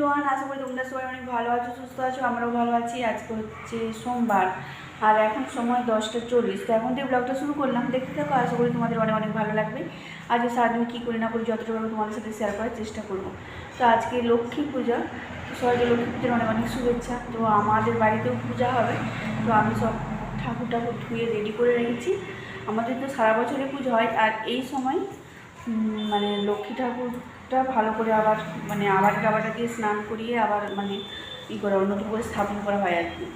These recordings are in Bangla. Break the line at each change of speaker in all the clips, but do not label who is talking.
এভরিওয়ান আশা করি তোমরা সবাই অনেক ভালো আছো, সুস্থ আছো, আমরাও ভালো আছি। আজকে হচ্ছে সোমবার। আর এখন সময় দশটা চল্লিশ। তো এখন থেকে ব্লগটা শুরু করলাম। দেখতে থাকো, আশা করি তোমাদের অনেক অনেক ভালো লাগবে। আজকে সারাদিন কী করি না করি যতটা পারব তোমাদের সাথে শেয়ার করার চেষ্টা করব। তো আজকে লক্ষ্মী পূজা। সবাইকে লক্ষ্মী পুজোর অনেক অনেক শুভেচ্ছা। তো আমাদের বাড়িতেও পূজা হবে। তো আমি সব ঠাকুর ঠাকুর ধুয়ে রেডি করে রেখেছি। আমাদের তো সারা বছরে পুজো হয়। আর এই সময় মানে লক্ষ্মী ঠাকুরটা ভালো করে আবার মানে আবার গাবাটা দিয়ে স্নান করিয়ে আবার মানে ই করা নতুন করে স্থাপন করা হয় আর কি।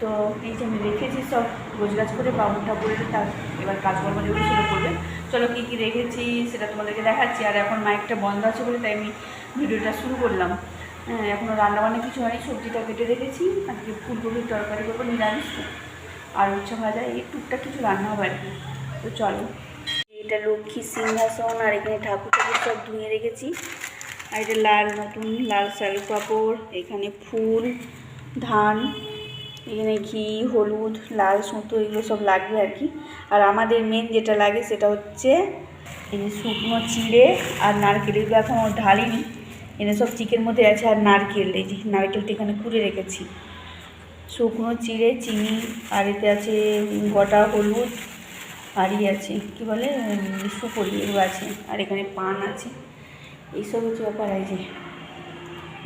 তো এই যে আমি রেখেছি সব, গোছগাছ করে বাবুর ঠাকুরের তার এবার কাজকর্ম যেগুলো শুরু করবে, চলো কী কী রেখেছি সেটা তোমাদেরকে দেখাচ্ছি। আর এখন মাইকটা বন্ধ আছে বলে তাই আমি ভিডিওটা শুরু করলাম। হ্যাঁ এখনও রান্নাবান্না কিছু হয়নি, সবজিটা কেটে রেখেছি। আজকে ফুলকপির তরকারি করব, নিরামিষ। আর উচ্ছা ভাজা, এই টুকটাক কিছু রান্না হবে আর কি। তো চলো। এটা লক্ষ্মী সিংহাসন, আর এখানে ঠাকুর ঠাকুর সব ধুয়ে রেখেছি। আর এটা লাল নতুন, লাল শাড়ি কাপড়, এখানে ফুল, ধান, এখানে ঘি, হলুদ, লাল সুতো, এগুলো সব লাগবে আর কি। আর আমাদের মেন যেটা লাগে সেটা হচ্ছে এই শুকনো চিড়ে আর নারকেল, এগুলো এখন ঢালিনি। এনে সব চিকের মধ্যে আছে আর নারকেল, এই যে নারকেলটা এখানে কুড়ে রেখেছি। শুকনো চিড়ে, চিনি, আর এতে আছে গোটা হলুদ আর ই আছে, কী বলে সুপরি এগুলো আছে, আর এখানে পান আছে। এইসব হচ্ছে ব্যাপার যে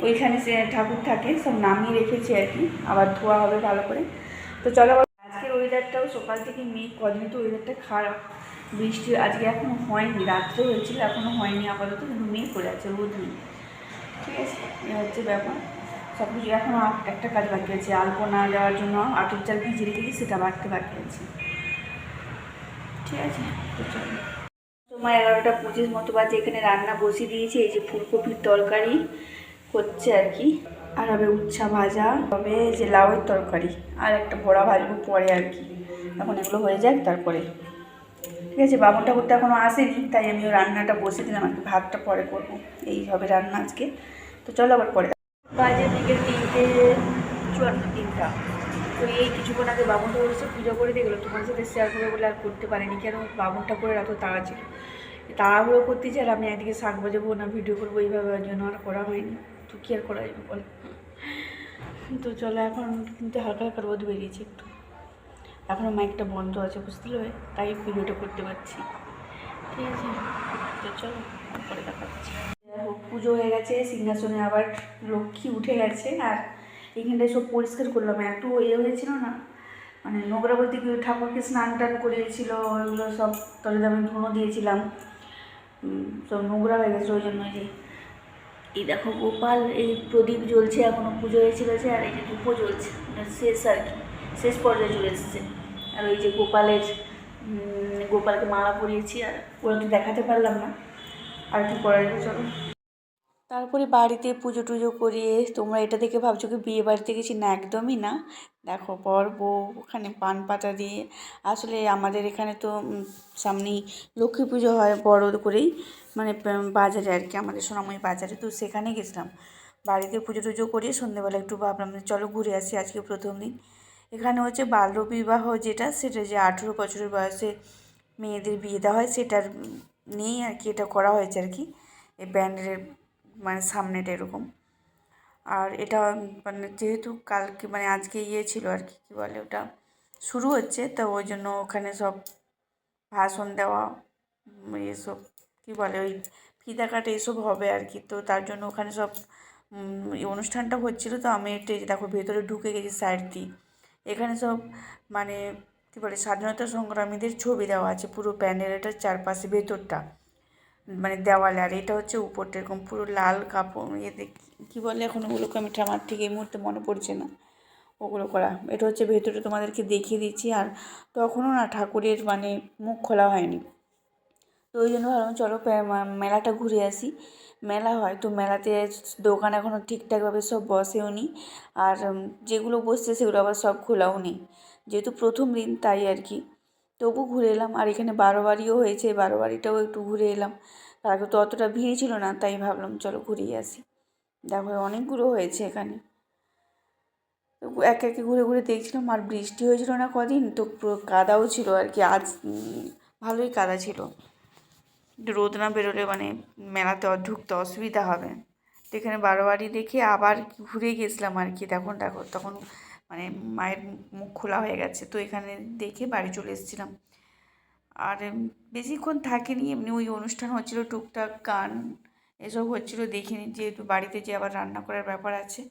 ওইখানে সে ঠাকুর থাকে, সব নামিয়ে রেখেছি আর কি, আবার ধোয়া হবে ভালো করে। তো চলো, আজকের ওয়েদারটাও সকাল থেকে মেঘ, কদিন তো ওয়েদারটা খারাপ। বৃষ্টি আজকে এখনও হয়নি, রাত্রে হয়েছিল এখনও হয়নি আপাতত, কিন্তু মেঘ করে আছে, রোদ নেই। ঠিক আছে, এ হচ্ছে ব্যাপার। সব কিছু এখনও একটা কাজ বাকি আছে, আলপনা দেওয়ার জন্য আটুর চাল ভিজে রেখেছি, সেটা বাড়তে বাকি আছে। ঠিক আছে? তো চলো। সময় এগারোটা পঁচিশ মতো বাজে, এখানে রান্না বসিয়ে দিয়েছি, এই যে ফুলকপির তরকারি হচ্ছে আর কি। আর হবে উচ্ছা ভাজা, হবে যে লাউয়ের তরকারি, আর একটা বড়া ভাজবো পরে আর কি। এখন এগুলো হয়ে যাক, তারপরে। ঠিক আছে বাবন ঠাকুর তো এখনও আসেনি, তাই আমি রান্নাটা বসে দিলাম, আর কি ভাতটা পরে করব। এই হবে রান্না আজকে। তো চলো আবার পরে বাজে বিকেল তিনটে চুয়ান্ন তিনটা। তো এই কিছুক্ষণ আগে ঠাকুর এসে পুজো করে দেখল তোমার সাথে শেয়ার করবে বলে আর করতে পারিনি। কেন? বাবন ঠাকুরের এত তাড়া ছিল তাড়াহুড়ো করতে চাই আমি একদিকে শাক বাজাবো না ভিডিও করব। এইভাবে জন্য আর করা হয়নি। তো কী আর করা যাবে বল? তো চলো এখন কিন্তু হালকা হালকা রোদ বেরিয়েছে একটু। এখনও মাইকটা বন্ধ আছে, বুঝতে পারবে তাই ভিডিওটা করতে পারছি। ঠিক আছে? তো চলো, পরে দেখা দেখো পুজো হয়ে গেছে। সিংহাসনে আবার লক্ষ্মী উঠে গেছে। আর এখানটায় সব পরিষ্কার করলাম, এত ইয়ে হয়েছিল না। মানে নোংরা বলতে কি ঠাকুরকে স্নান টান করিয়েছিল, ওইগুলো সব তলে আমি ধুনো দিয়েছিলাম। সব নোংরা হয়ে গেছে ওই জন্য যে, এই দেখো গোপাল, এই প্রদীপ জ্বলছে এখনও পুজো হয়েছিল যে, আর এই যে ধূপও জ্বলছে মানে শেষ আর কি, শেষ পর্যায়ে চলে এসেছে। আর ওই যে গোপালের গোপালকে মালা পরিয়েছি, আর ওরা তো দেখাতে পারলাম না। আর কি যাবে চলো। তারপরে বাড়িতে পুজো টুজো করিয়ে তোমরা এটা দেখে ভাবছ কি বিয়ে বাড়িতে গেছি? না, একদমই না। দেখো বউ, ওখানে পান পাতা দিয়ে। আসলে আমাদের এখানে তো সামনেই লক্ষ্মী পুজো হয় বড় করেই। মানে বাজারে আর কি, আমাদের সোনাময় বাজারে। তো সেখানে গেছিলাম। বাড়িতে পুজো টুজো করিয়ে সন্ধ্যেবেলা একটু ভাবলাম চলো ঘুরে আসি আজকে প্রথম দিন। এখানে হচ্ছে বাল্যবিবাহ যেটা, সেটা যে আঠেরো বছরের বয়সে মেয়েদের বিয়ে দেওয়া হয়, সেটার নিয়েই আর কি এটা করা হয়েছে আর কি। এই ব্যান্ডের মানে সামনেটা এরকম। আর এটা মানে যেহেতু কালকে মানে আজকে ইয়ে ছিল আর কি, কী বলে ওটা, শুরু হচ্ছে, তো ওই জন্য ওখানে সব ভাষণ দেওয়া এসব কী বলে ওই ফিতা কাটা এসব হবে আর কি। তো তার জন্য ওখানে সব অনুষ্ঠানটা হচ্ছিল, তো আমি একটু দেখো ভেতরে ঢুকে গেছি সাইড দিয়ে। এখানে সব মানে কী বলে স্বাধীনতা সংগ্রামীদের ছবি দেওয়া আছে পুরো প্যান্ডেলটার চারপাশে ভেতরটা। মানে দেওয়ালে, আর এটা হচ্ছে উপরটা, এরকম পুরো লাল কাপড় ইয়েতে কী বলে এখন ওগুলোকে, আমি আমার ঠিক এই মুহূর্তে মনে পড়ছে না, ওগুলো করা। এটা হচ্ছে ভেতরে তোমাদেরকে দেখিয়ে দিচ্ছি, আর তখনও না ঠাকুরের মানে মুখ খোলা হয়নি। তো ওই জন্য ভাবলাম, চলো মেলাটা ঘুরে আসি। মেলা হয়, তো মেলাতে দোকান এখনও ঠিকঠাকভাবে সব বসেও নি, আর যেগুলো বসছে সেগুলো আবার সব খোলাও নেই। যেহেতু প্রথম দিন, তাই আর কি। তবু ঘুরে এলাম, আর এখানে বারোবারিও হয়েছে বারোবারিটাও একটু ঘুরে এলাম। কালকে তো অতটা ভিড় ছিল না, তাই ভাবলাম চলো ঘুরিয়ে আসি। দেখো, অনেকগুলো হয়েছে এখানে। একে একে ঘুরে ঘুরে দেখছিলাম, আর বৃষ্টি হয়েছিল না কদিন, তো পুরো কাদাও ছিল আর কি, আজ ভালোই কাদা ছিল। রোদ না বেরোলে মানে মেলাতে ঢুকতে অসুবিধা হবে। তো এখানে বারোয়ারি দেখে আবার ঘুরে গেছিলাম আর কি তখন দেখো, তখন মানে মায়ের মুখ খোলা হয়ে গেছে, তো এখানে দেখে বাড়ি চলে এসেছিলাম। আর বেশিক্ষণ থাকিনি, এমনি ওই অনুষ্ঠান হচ্ছিল টুকটাক গান, এসব হচ্ছিল দেখিনি, যেহেতু বাড়িতে যে আবার রান্না করার ব্যাপার আছে,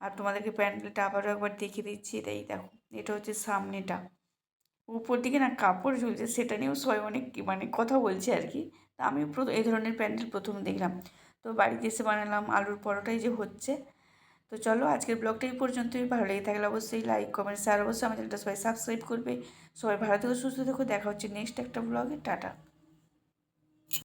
আর তোমাদেরকে প্যান্ডেলটা আবারও একবার দেখিয়ে দিচ্ছি, এটাই দেখো, এটা হচ্ছে সামনেটা। উপর দিকে না কাপড় ঝুলছে, সেটা নিয়েও সবাই অনেক মানে কথা বলছে আর কি। তা আমি এই ধরনের প্যান্ডেল প্রথম দেখলাম। তো বাড়িতে এসে বানালাম, আলুর পরোটাই যে হচ্ছে তো চলো আজকের ব্লগটা এই পর্যন্তই। ভালো লেগে থাকলে অবশ্যই লাইক কমেন্ট শেয়ার অবশ্যই চ্যানেলটা সবাই সাবস্ক্রাইব করবে। সবাই ভালো থেকো, সুস্থ থেকো, দেখা হচ্ছে নেক্সট একটা ব্লগে টাটা।